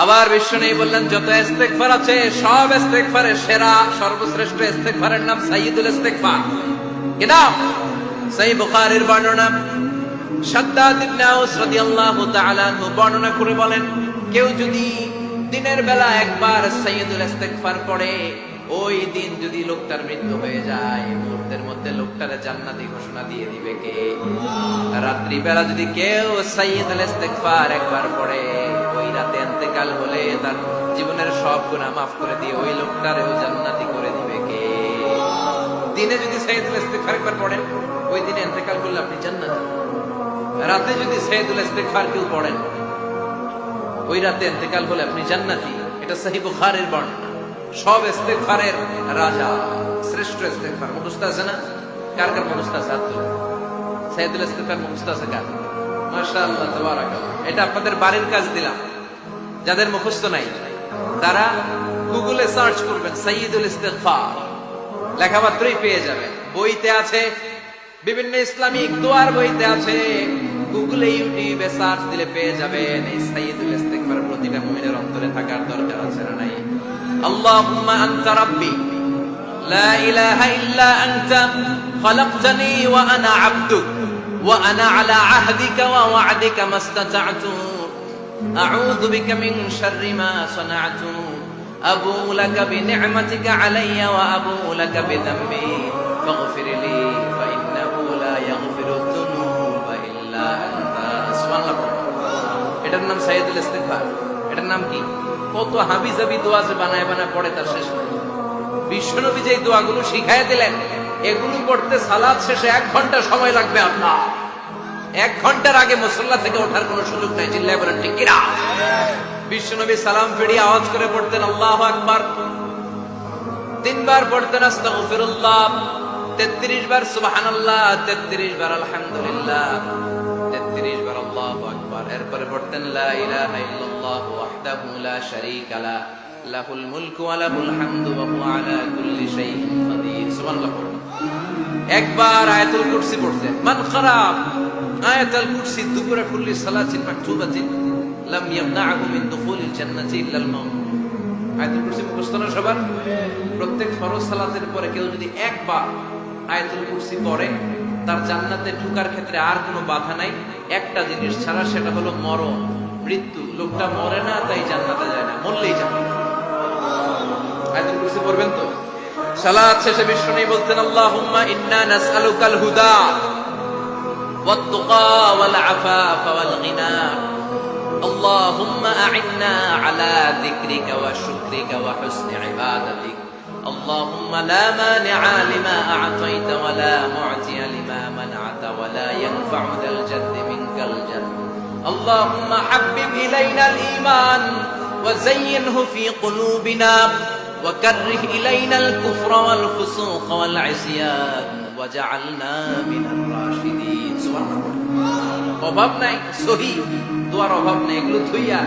আবার বিশ্ব নেই বললেন, যত ইস্তেগফার আছে, সব ইস্তেকফারের সেরা, সর্বশ্রেষ্ঠ ইস্তেগফারের নাম সাইয়দুল ইস্তেকফার কি নাম? সেই বুখারীর বর্ণনা। সাদ্দাদ ইবনে আউস রাদিয়াল্লাহু তাআলা বর্ণনা করে বলেন, কেউ যদি দিনের বেলা একবার সাইয়দুল ইস্তেকফার পড়ে ওই দিন যদি লোকটার মৃত্যু হয়ে যায়, মুহূর্তের মধ্যে লোকটারে জান্নাতি ঘোষণা দিয়ে দিবে কে? রাত্রি বেলা যদি কেউ সাইয়্যিদুল ইস্তেগফার একবার পড়ে, ওই রাতে ইন্তেকাল হলে তার জীবনের সব গুনাহ মাফ করে দিয়ে ওই লোকটারেও জান্নাতি করে দিবে কে? দিনে যদি সাইয়্যিদুল ইস্তেগফার একবার পড়েন, ওই দিনে ইন্তেকাল করলে আপনি জান্নাতি। রাতে যদি সাইয়্যিদুল ইস্তেগফার কেউ পড়েন, ওই রাতে ইন্তেকাল হলে আপনি জান্নাতি। এটা সহি বুখারীর বর্ণনা। সব ইস্তেগফারের রাজা, শ্রেষ্ঠ ইস্তেগফার। মুখস্থ আছে না? কার কার মুখস্থ আছে। সাইয়্যিদুল ইস্তেগফার মুখস্থ আছে কার? মাশাআল্লাহ এটা আপনাদের বাড়ির কাজ দিলাম। যাদের মুখস্থ নাই, তারা গুগলে সার্চ করবেন সাইয়্যিদুল ইস্তেগফার। লেখামাত্রই পেয়ে যাবে। বইতে আছে, বিভিন্ন ইসলামিক দোয়ার বইতে আছে। গুগলে, ইউটিউবে সার্চ দিলে পেয়ে যাবেন। এই সাইয়্যিদুল ইস্তিগফার প্রতিটা মুমিনের অন্তরে থাকার দরকার আছে না নাই? আল্লাহুম্মা আনতা রাব্বি। লা ইলাহা ইল্লা আনতা, খলাকতানি ওয়া আনা আবদুক ওয়া আনা আলা আহদিকা ওয়া ওয়া'দিকা মাস্তাতা'তু। আউযু বিকা মিন শাররি মা সানা'তু। আবু লাকা বিনি'মাতিকা আলাইয়া ওয়া আবু লাকা বিযামবি। ফাগফির লি, ফা ইন্নাহু লা ইয়াগফিরু যুনুবা ইল্লা আনতা। সুবহানাল্লাহ। এটার নাম সাইয়্যিদুল ইস্তিগফার। এটার নাম কি? কত হাবি জাবি দোয়া যে বানায় বানায় পড়ে তার শেষ বিশ্বনবী যে দোয়াগুলো শিখাই দিলেন, এগুলো পড়তে সালাদ শেষে এক ঘণ্টা সময় লাগবে আপনার। এক ঘণ্টার আগে মুসল্লা থেকে ওঠার কোনো সুযোগ নাই, চিল্লায় বলেন, ঠিক কিনা? বিশ্বনবী সালাম ফিরিয়ে আওয়াজ করে পড়তেন, আল্লাহ আকবার। তিনবার পড়তেন, আস্তাগফিরুল্লাহ। 33 বার, সুবহানাল্লাহ। 33 বার, আলহামদুলিল্লাহ। 33 বার, আল্লাহু আকবার। এরপরে পড়তেন, লা ইলাহা ইল্লাল্লাহ। ওয়াহদাহু লা শারীকা লা, লাহুল মুলকু ওয়া লাহুল হামদু ওয়া হুয়া আলা কুল্লি শাইইন কাদির সুবহানাল্লাহ একবার আয়াতুল কুরসি পড়তেন মান খারাপ, আয়াতুল কুরসি দুপুরে কুল্লি সালাতিন মাকতুবাতিন লাম ইয়ামনাহু মিন দুখুলিল জান্নাতি ইল্লা মাউত। আয়াতুল কুরসি মুখস্থ না সবার? প্রত্যেক ফরজ সালাতের পরে কেউ যদি একবার আয়াতুল কুরসি পড়ে, তার জান্নাতে ঢুকার ক্ষেত্রে আর কোনো বাধা নাই। একটা জিনিস ছাড়া সেটা হলো মরণ। মৃত্যু লোকটা মরে না তাই জান্নাতে যায় না মরলেই জান্নাত আয়াতুল কুরসি পড়বেন তো সালাত শেষে বিষ্ণু বলতেন আল্লাহুম্মা ইন্না নাসআলুকাল হুদা والتقى والعفاف والغنى اللهم أعنا على ذكرك وشكرك وحسن عبادتك اللهم لا مانع لما أعطيت ولا معطي لما منعت ولا ينفع ذا الجد منك الجد اللهم حبب إلينا الإيمان وزينه في قلوبنا وكره إلينا الكفر والفسوق والعصيان وجعلنا من الراشدين سبحان الله অভাব নাই সহি দোয়ার অভাব নাই এগুলো থইয়া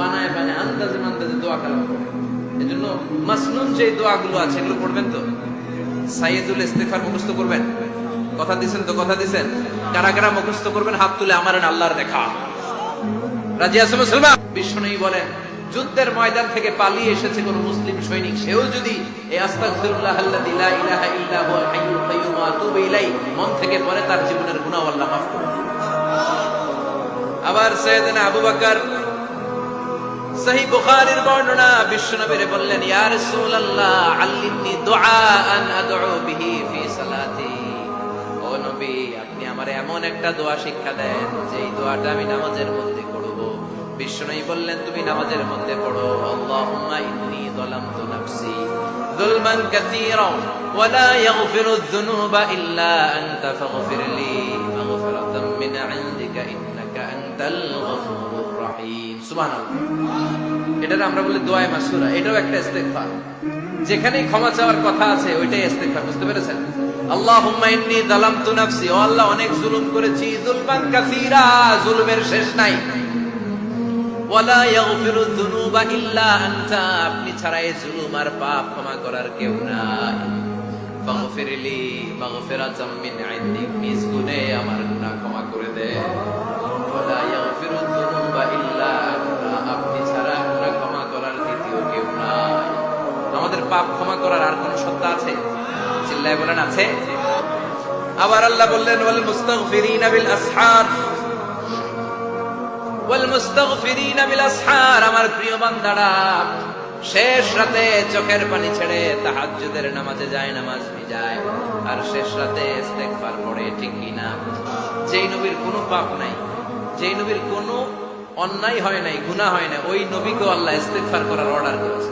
বানায় বানায় আন্দাজে আন্দাজে দোয়া কালাম করে এজন্য মাসনুন যে দোয়াগুলো আছে এগুলো পড়বেন তো সাইয়েদুল ইস্তেগফার মুখস্থ করবেন কথা দিছেন তো কথা দিছেন কারা কারা মুখস্থ করবেন, হাত তুলে আমার আল্লাহর দেখা। মুসলমান? বিষ্ণু বলেন যুদ্ধের ময়দান থেকে পালিয়ে এসেছে কোন মুসলিম সৈনিক। সেও যদি মন থেকে পড়ে তার জীবনের মাফ করে দেন। আবার সৈয়দনা আবু বকর সহি বুখারীর বর্ণনা বিশ্বনবীরে বললেন, ইয়া আদউ বিহি এমন একটা দোয়া শিক্ষা দেন যে এই দোয়াটা আমি নামাজের মধ্যে করব বিশ্বনবী বললেন, তুমি নামাজের মধ্যে পড়ো। আল্লাহুম্মা ইন্নী যালামতু নাফসি যুলমান কাসীরা ওয়া লা যুনুবা ইল্লা আনতা মাগফিরাতাম মিন ইনদিকা ইন্নাকা আনতাল গফুরুর রহিম। সুবহানাল্লাহ। এটার আমরা বলি দোয়ায় মাসুরা। এটাও একটা ইস্তেগফার। যেখানেই ক্ষমা চাওয়ার কথা আছে, ওইটাই ইস্তেগফার, বুঝতে পেরেছেন? আল্লাহুম্মা ইন্নী যালামতু নাফসি। ও আল্লাহ, অনেক জুলুম করেছি কাসীরা, জুলুমের শেষ নাই। ওয়ালা ইয়াগফিরু যুনুবা ইল্লা আনতা। আপনি ছাড়া এই জুলুম আর পাপ ক্ষমা করার কেউ নাই। ফাগফিরলি মাগফিরাতাম মিন ইনদিক নিজ আমার গুনাহ ক্ষমা করে দে। পাপ ক্ষমা করার আর কোন সত্তা আছে? চিল্লায় বলেন, আছে। আবার আল্লাহ বললেন, ওয়াল মুস্তাগফিরিনা বিল আসহার। ওয়াল মুস্তাগফিরিনা বিল আসহার। আমার প্রিয় বান্দারা, শেষ রাতে চোখের পানি ছেড়ে তাহাজ্জুদের নামাজে যায়, নামাজ ভিজায় আর শেষ রাতে ইস্তেগফার পড়ে, ঠিক কি না? যেই নবীর কোনো পাপ নাই, যেই নবীর কোনো অন্যায় হয় নাই, গুনাহ হয় না ওই নবীকে আল্লাহ ইস্তেগফার করার অর্ডার করেছে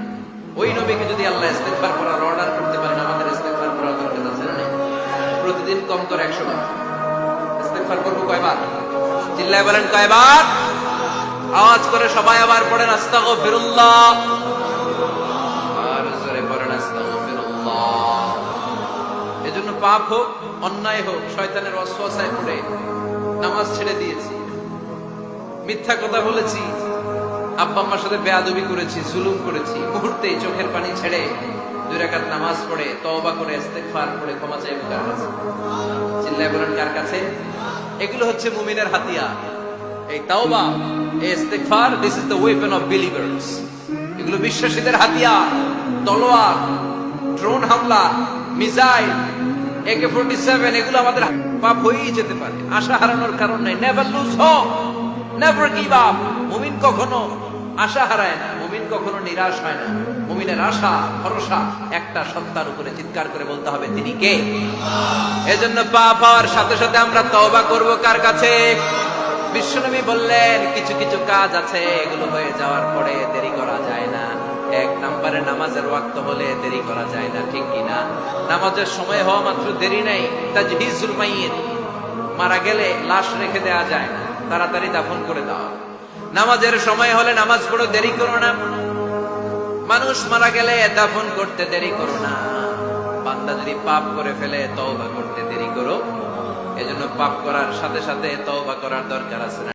ওই নবীকে যদি আল্লাহ ইস্তেগফার করার অর্ডার করতে পারেন, আমাদের ইস্তেগফার করার দরকার আছে না প্রতিদিন কম করে 100 বার। ইস্তেগফার করব কয়বার? চিল্লায় বলেন কয়বার? আওয়াজ করে সবাই আবার আর জোরে পড়েন, আস্তাগফিরুল্লাহ। এজন্য পাপ হোক, অন্যায় হোক, শয়তানের ওয়াসওয়াসায় পড়ে। নামাজ ছেড়ে দিয়েছি। মিথ্যা কথা বলেছি। আব্বা আম্মার সাথে বেয়াদবি করেছি, জুলুম করেছি, মুহূর্তে চোখের পানি ছেড়ে দুই নামাজ পড়ে, তওবা করে, ইস্তেগফার করে ক্ষমা চাইব কার কাছে? বলেন কার কাছে? এগুলো হচ্ছে মুমিনের হাতিয়ার। এই তাওবা ইস্তেগফার this is the weapon of believers এগুলো বিশ্বাসীদের হাতিয়ার। তলোয়ার ড্রোন হামলা মিসাইল একে ফোর্টি সেভেন এগুলো আমাদের পাপ হয়েই যেতে পারে। আশা হারানোর কারণ নাই। Never lose hope never give up কখনো আশা হারায় না, মুমিন কখনো নিরাশ হয় না। মুমিনের আশা, ভরসা একটা সত্তার উপরে চিৎকার করে বলতে হবে, তিনি কে? এজন্য পাপ হওয়ার সাথে সাথে আমরা তওবা করব কার কাছে? বিশ্বনবী বললেন, কিছু কিছু কাজ আছে, এগুলো হয়ে যাওয়ার পরে দেরি করা যায় না। এক নম্বরে নামাজের ওয়াক্ত হলে দেরি করা যায় না, ঠিক কিনা নামাজের সময় হওয়া মাত্র দেরি নাই। তাজহিজুল মাইয়িত, মারা গেলে লাশ রেখে দেওয়া যায় না, তাড়াতাড়ি দাফন করে দাও। নামাজের সময় হলে নামাজ পড়ো, দেরি করো না। মানুষ মারা গেলে দাফন করতে দেরি করো না। বান্দা যদি পাপ করে ফেলে, তওবা করতে দেরি করো। এজন্য পাপ করার সাথে সাথে তওবা করার দরকার আছে